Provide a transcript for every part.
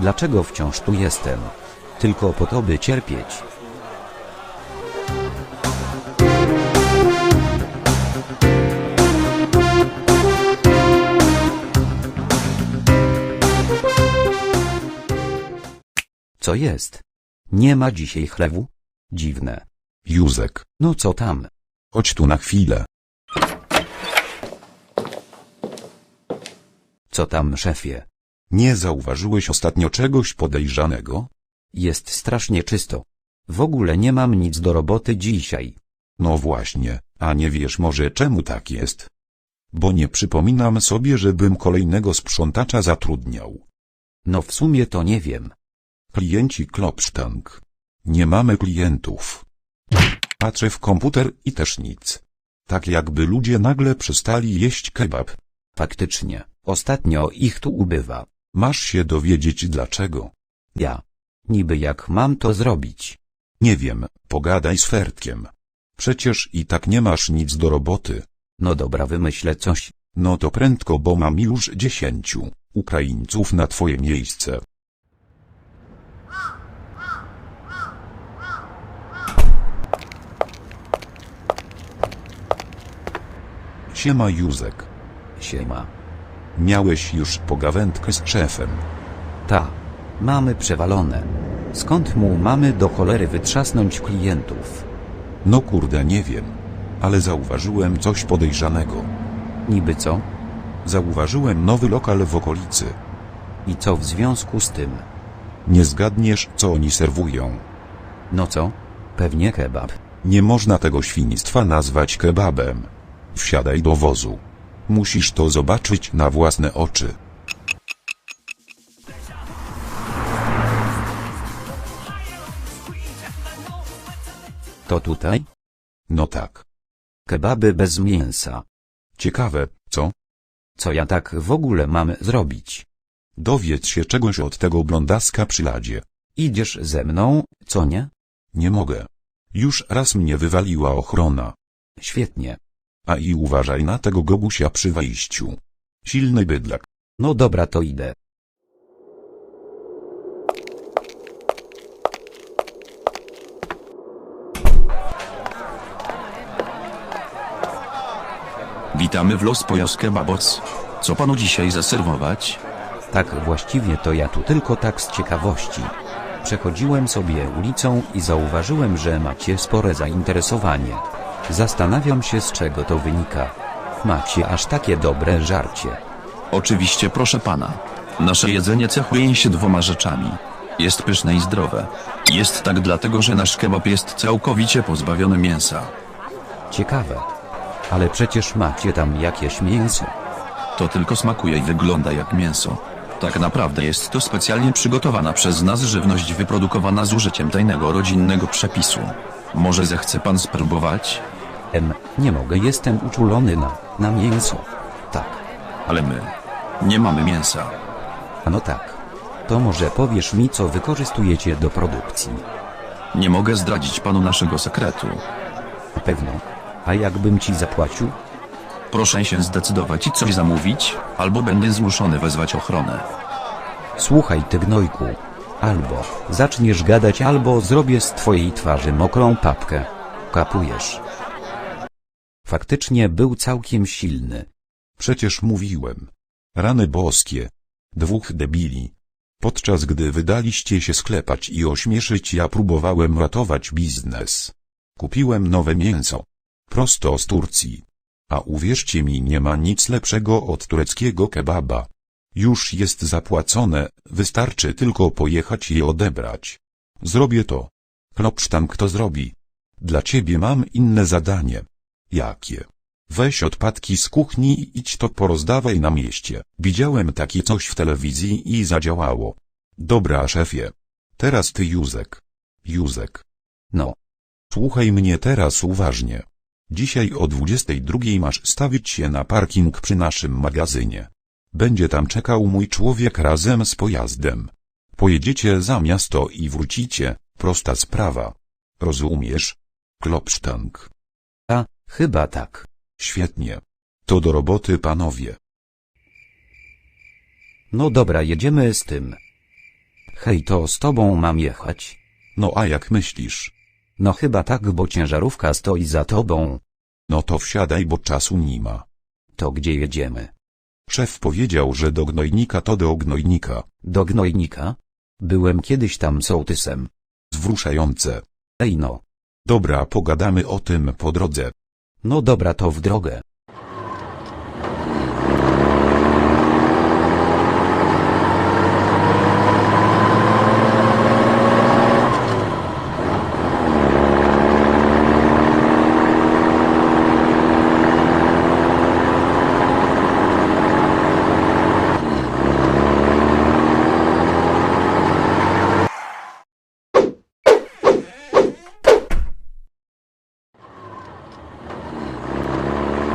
Dlaczego wciąż tu jestem? Tylko po to, by cierpieć. Co jest? Nie ma dzisiaj chlewu? Dziwne. Józek, No co tam? chodź tu na chwilę. Co tam, szefie? Nie zauważyłeś ostatnio czegoś podejrzanego? Jest strasznie czysto. W ogóle nie mam nic do roboty dzisiaj. No właśnie, a nie wiesz może czemu tak jest? Bo nie przypominam sobie, żebym kolejnego sprzątacza zatrudniał. No w sumie to nie wiem. Klienci klopsztank. Nie mamy klientów. Patrzę w komputer i też nic. Tak jakby ludzie nagle przestali jeść kebab. Faktycznie, ostatnio ich tu ubywa. Masz się dowiedzieć dlaczego. Ja. Niby jak mam to zrobić? Nie wiem, pogadaj z Fertkiem. Przecież i tak nie masz nic do roboty. No dobra, wymyślę coś. No to prędko, bo mam już dziesięciu Ukraińców na twoje miejsce. Siema Józek. Siema. Miałeś już pogawędkę z szefem. Ta. Mamy przewalone. Skąd mu mamy do cholery wytrzasnąć klientów? No kurde nie wiem. Ale zauważyłem coś podejrzanego. Niby co? Zauważyłem nowy lokal w okolicy. I co w związku z tym? Nie zgadniesz co oni serwują. No co? Pewnie kebab. Nie można tego świństwa nazwać kebabem. Wsiadaj do wozu. Musisz to zobaczyć na własne oczy. To tutaj? No tak. Kebaby bez mięsa. Ciekawe, co? Co ja tak w ogóle mam zrobić? Dowiedz się czegoś od tego blondaska przy ladzie. Idziesz ze mną, co nie? Nie mogę. Już raz mnie wywaliła ochrona. Świetnie. A i uważaj na tego gobusia przy wejściu. Silny bydlak. No dobra, to idę. Witamy w Los Pojos Kebabos. Co panu dzisiaj zaserwować? Tak właściwie to ja tu tylko tak z ciekawości. Przechodziłem sobie ulicą i zauważyłem, że macie spore zainteresowanie. Zastanawiam się z czego to wynika. Macie aż takie dobre żarcie. Oczywiście proszę pana. Nasze jedzenie cechuje się dwoma rzeczami. Jest pyszne i zdrowe. Jest tak dlatego, że nasz kebab jest całkowicie pozbawiony mięsa. Ciekawe. Ale przecież macie tam jakieś mięso. To tylko smakuje i wygląda jak mięso. Tak naprawdę jest to specjalnie przygotowana przez nas żywność wyprodukowana z użyciem tajnego rodzinnego przepisu. Może zechce pan spróbować? Em, nie mogę, jestem uczulony na, na mięso. Tak, Ale my nie mamy mięsa. a no tak. To może powiesz mi, co wykorzystujecie do produkcji. Nie mogę zdradzić panu naszego sekretu. Na pewno. A jakbym ci zapłacił? Proszę się zdecydować i coś zamówić, albo będę zmuszony wezwać ochronę. Słuchaj ty gnojku. Albo zaczniesz gadać, albo zrobię z twojej twarzy mokrą papkę. Kapujesz. Faktycznie był całkiem silny. Przecież mówiłem. Rany boskie. Dwóch debili. Podczas gdy wydaliście się sklepać i ośmieszyć, ja próbowałem ratować biznes. Kupiłem nowe mięso. Prosto z Turcji. A uwierzcie mi, nie ma nic lepszego od tureckiego kebaba. Już jest zapłacone, wystarczy tylko pojechać je odebrać. Zrobię to. Klopsztank to zrobi. Dla ciebie mam inne zadanie. Jakie? Weź odpadki z kuchni i idź to porozdawaj na mieście. Widziałem takie coś w telewizji i zadziałało. Dobra szefie. Teraz ty Józek. Józek. No, Słuchaj mnie teraz uważnie. Dzisiaj o 22 masz stawić się na parking przy naszym magazynie. Będzie tam czekał mój człowiek razem z pojazdem. Pojedziecie za miasto i wrócicie, prosta sprawa. Rozumiesz? Klopsztank. a, chyba tak. Świetnie. To do roboty panowie. No dobra, jedziemy z tym. Hej, to z tobą mam jechać. No a jak myślisz? No chyba tak, bo ciężarówka stoi za tobą. No to wsiadaj, bo czasu nie ma. To gdzie jedziemy? Szef powiedział, że do gnojnika to do gnojnika. Do gnojnika? Byłem kiedyś tam sołtysem. Zwruszające. Ej no. Dobra, pogadamy o tym po drodze. No dobra, to w drogę.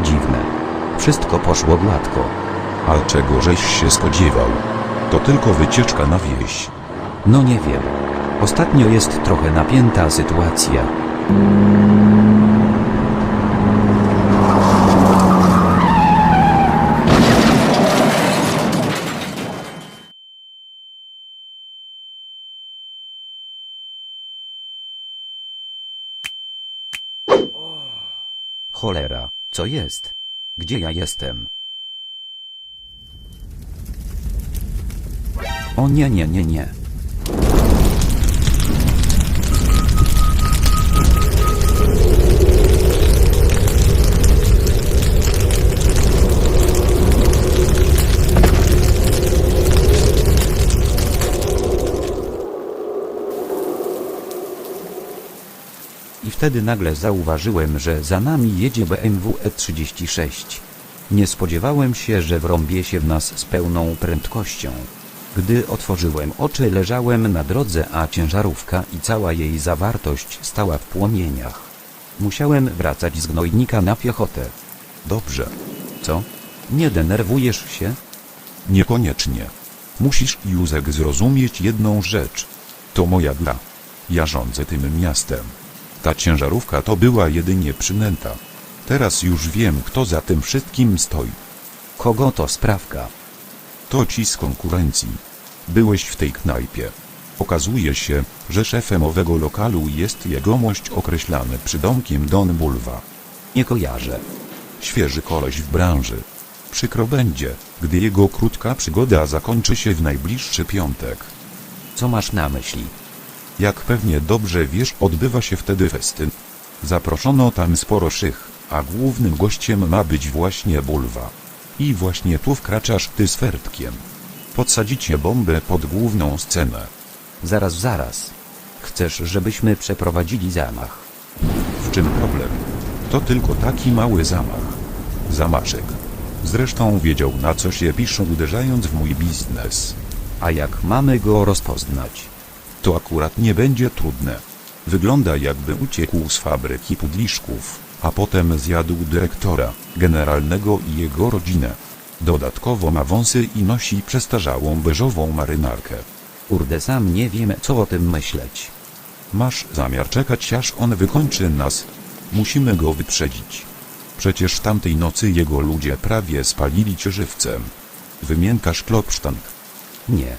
Dziwne. Wszystko poszło gładko. A czego żeś się spodziewał? To tylko wycieczka na wieś. No nie wiem. Ostatnio jest trochę napięta sytuacja. Cholera, co jest? Gdzie ja jestem? O nie, nie, nie, nie. Wtedy nagle zauważyłem, że za nami jedzie BMW E36. Nie spodziewałem się, że wrąbie się w nas z pełną prędkością. Gdy otworzyłem oczy, leżałem na drodze, a ciężarówka i cała jej zawartość stała w płomieniach. Musiałem wracać z gnojnika na piechotę. Dobrze. Co? Nie denerwujesz się? Niekoniecznie. Musisz, Józek, zrozumieć jedną rzecz. To moja gra. Ja rządzę tym miastem. Ta ciężarówka to była jedynie przynęta. Teraz już wiem, kto za tym wszystkim stoi. Kogo to sprawka? To ci z konkurencji. Byłeś w tej knajpie. Okazuje się, że szefem owego lokalu jest jegomość określany przydomkiem Don Bulwa. Nie kojarzę. Świeży koleś w branży. Przykro będzie, gdy jego krótka przygoda zakończy się w najbliższy piątek. Co masz na myśli? Jak pewnie dobrze wiesz, odbywa się wtedy festyn. Zaproszono tam sporo szych, a głównym gościem ma być właśnie Bulwa. I właśnie tu wkraczasz ty z Fertkiem. Podsadzicie bombę pod główną scenę. Zaraz, zaraz. Chcesz, żebyśmy przeprowadzili zamach? W czym problem? To tylko taki mały zamach. Zamaszek. Zresztą wiedział na co się pisze uderzając w mój biznes. A jak mamy go rozpoznać? To akurat nie będzie trudne. Wygląda jakby uciekł z fabryki pudliszków, a potem zjadł dyrektora, generalnego i jego rodzinę. Dodatkowo ma wąsy i nosi przestarzałą beżową marynarkę. Kurde, sam nie wiem, co o tym myśleć. Masz zamiar czekać aż on wykończy nas? Musimy go wyprzedzić. Przecież tamtej nocy jego ludzie prawie spalili cię żywcem. Wymienkasz klopsztank. Nie.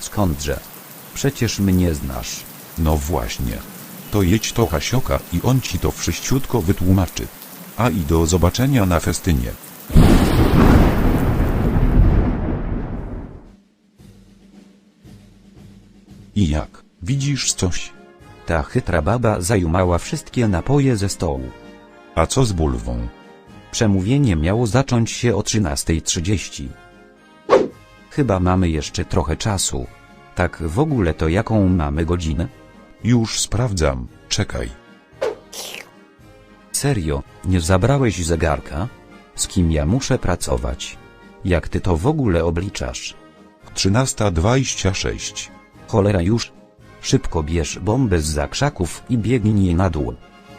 Skądże? Przecież mnie znasz. No właśnie. To jedź to Hasioka i on ci to wszyściutko wytłumaczy. A i do zobaczenia na festynie. I jak? Widzisz coś? Ta chytra baba zajumała wszystkie napoje ze stołu. A co z bulwą? Przemówienie miało zacząć się o 13.30. Chyba mamy jeszcze trochę czasu. Tak w ogóle to jaką mamy godzinę? Już sprawdzam, czekaj. Serio, nie zabrałeś zegarka? Z kim ja muszę pracować? Jak ty to w ogóle obliczasz? 13.26. Cholera już. Szybko bierz bombę z zakrzaków i biegnij na dół.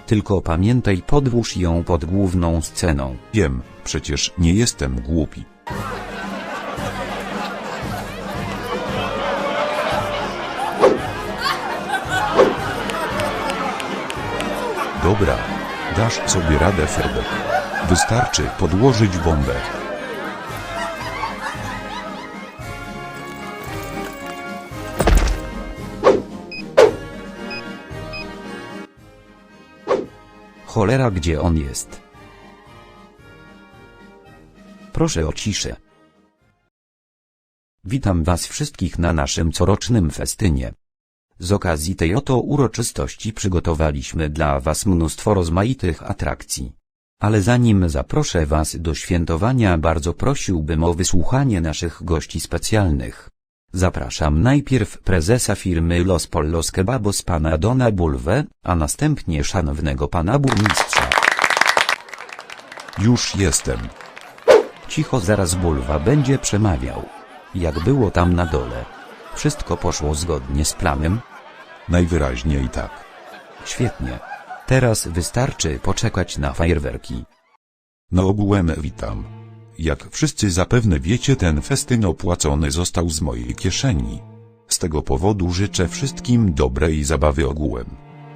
Tylko pamiętaj podłóż ją pod główną sceną. Wiem, przecież nie jestem głupi. Dobra, dasz sobie radę Ferdek. Wystarczy podłożyć bombę. Cholera gdzie on jest? Proszę o ciszę. Witam Was wszystkich na naszym corocznym festynie. Z okazji tej oto uroczystości przygotowaliśmy dla was mnóstwo rozmaitych atrakcji. Ale zanim zaproszę was do świętowania bardzo prosiłbym o wysłuchanie naszych gości specjalnych. Zapraszam najpierw prezesa firmy Los Pollos Kebabos pana Dona Bulwę, a następnie szanownego pana burmistrza. Już jestem. Cicho zaraz Bulwa będzie przemawiał. Jak było tam na dole? Wszystko poszło zgodnie z planem? Najwyraźniej tak. Świetnie. Teraz wystarczy poczekać na fajerwerki. No ogółem witam. Jak wszyscy zapewne wiecie ten festyn opłacony został z mojej kieszeni. Z tego powodu życzę wszystkim dobrej zabawy ogółem.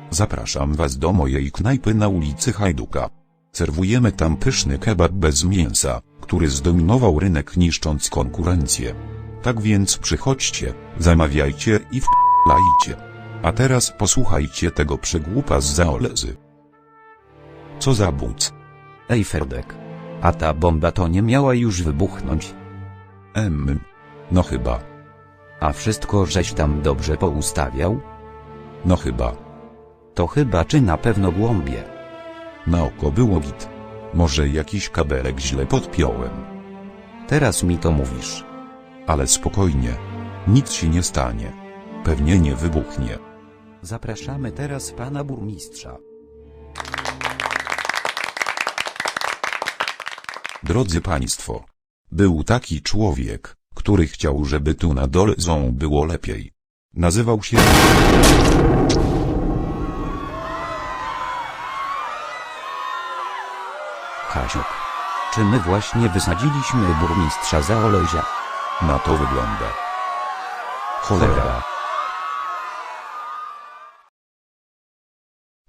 Zapraszam was do mojej knajpy na ulicy Hajduka. Serwujemy tam pyszny kebab bez mięsa, który zdominował rynek niszcząc konkurencję. Tak więc przychodźcie, zamawiajcie i wlajcie. A teraz posłuchajcie tego przygłupa z Zaolezy. Co za but? Ej Ferdek. A ta bomba to nie miała już wybuchnąć, Em. No chyba, a wszystko żeś tam dobrze poustawiał? no chyba. To chyba czy na pewno głąbie. Na oko było git. Może jakiś kabelek źle podpiąłem. Teraz mi to mówisz. Ale spokojnie. Nic się nie stanie. Pewnie nie wybuchnie. Zapraszamy teraz pana burmistrza. Drodzy Państwo. Był taki człowiek, który chciał, żeby tu na dole zą było lepiej. Nazywał się... Hasiuk. Czy my właśnie wysadziliśmy burmistrza Zaolezia? Na to wygląda. Cholera.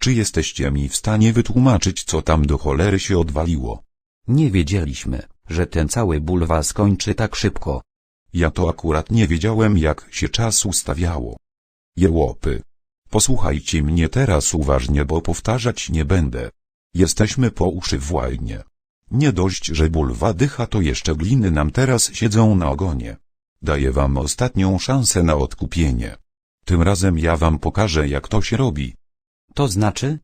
Czy jesteście mi w stanie wytłumaczyć, co tam do cholery się odwaliło? Nie wiedzieliśmy, że ten cały bulwa skończy tak szybko. Ja to akurat nie wiedziałem jak się czas ustawiało. Jełopy. Posłuchajcie mnie teraz uważnie, bo powtarzać nie będę. Jesteśmy po uszy w łajnie. Nie dość, że bulwa dycha, to jeszcze gliny nam teraz siedzą na ogonie. Daję wam ostatnią szansę na odkupienie. Tym razem ja wam pokażę jak to się robi. To znaczy?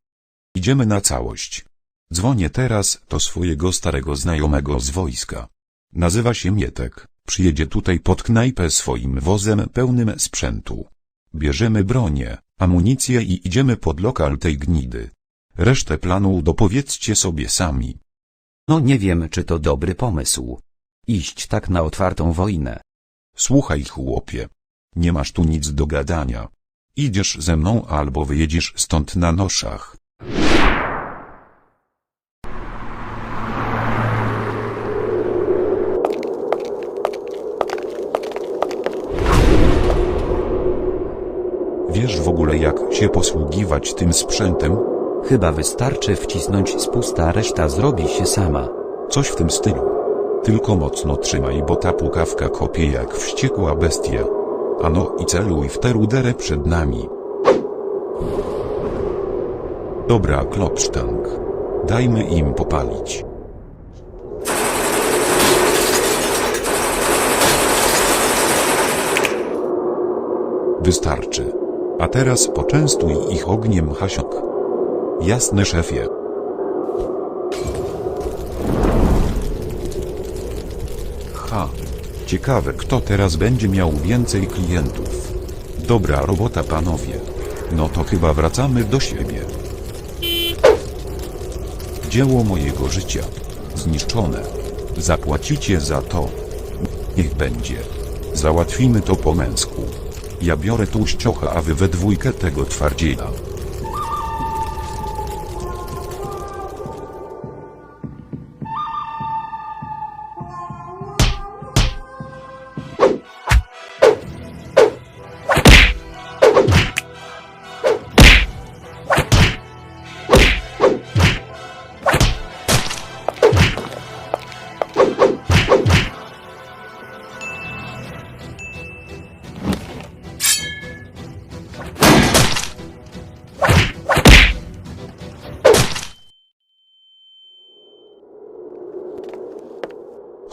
Idziemy na całość. Dzwonię teraz do swojego starego znajomego z wojska. Nazywa się Mietek. Przyjedzie tutaj pod knajpę swoim wozem pełnym sprzętu. Bierzemy bronię, amunicję i idziemy pod lokal tej gnidy. Resztę planu dopowiedzcie sobie sami. No nie wiem, czy to dobry pomysł. Iść tak na otwartą wojnę. Słuchaj chłopie. Nie masz tu nic do gadania. Idziesz ze mną albo wyjedziesz stąd na noszach. Wiesz w ogóle jak się posługiwać tym sprzętem? Chyba wystarczy wcisnąć spusta, reszta zrobi się sama. Coś w tym stylu. Tylko mocno trzymaj, bo ta pukawka kopie jak wściekła bestia. Ano i celuj w tę ruderę przed nami. Dobra, klopsztank. Dajmy im popalić. Wystarczy. A teraz poczęstuj ich ogniem hasiok. Jasne szefie. Ha. Ciekawe kto teraz będzie miał więcej klientów. Dobra robota panowie. No to chyba wracamy do siebie. Dzieło mojego życia. Zniszczone. Zapłacicie za to. Niech będzie. Załatwimy to po męsku. Ja biorę tu ściocha, a wy we dwójkę tego twardziela.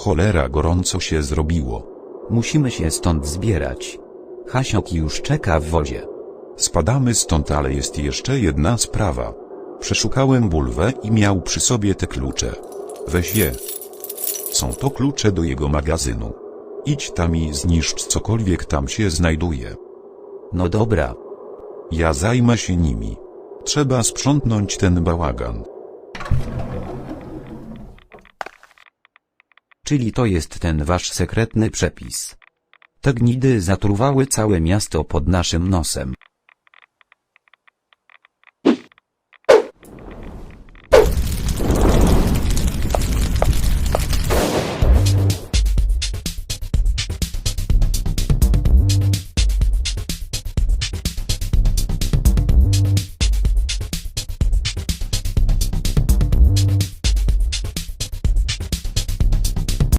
Cholera gorąco się zrobiło. Musimy się stąd zbierać. Hasiok już czeka w wozie. Spadamy stąd, ale jest jeszcze jedna sprawa. Przeszukałem bulwę i miał przy sobie te klucze. Weź je. Są to klucze do jego magazynu. Idź tam i zniszcz cokolwiek tam się znajduje. No dobra, Ja zajmę się nimi. Trzeba sprzątnąć ten bałagan. Czyli to jest ten wasz sekretny przepis. Te gnidy zatruwały całe miasto pod naszym nosem.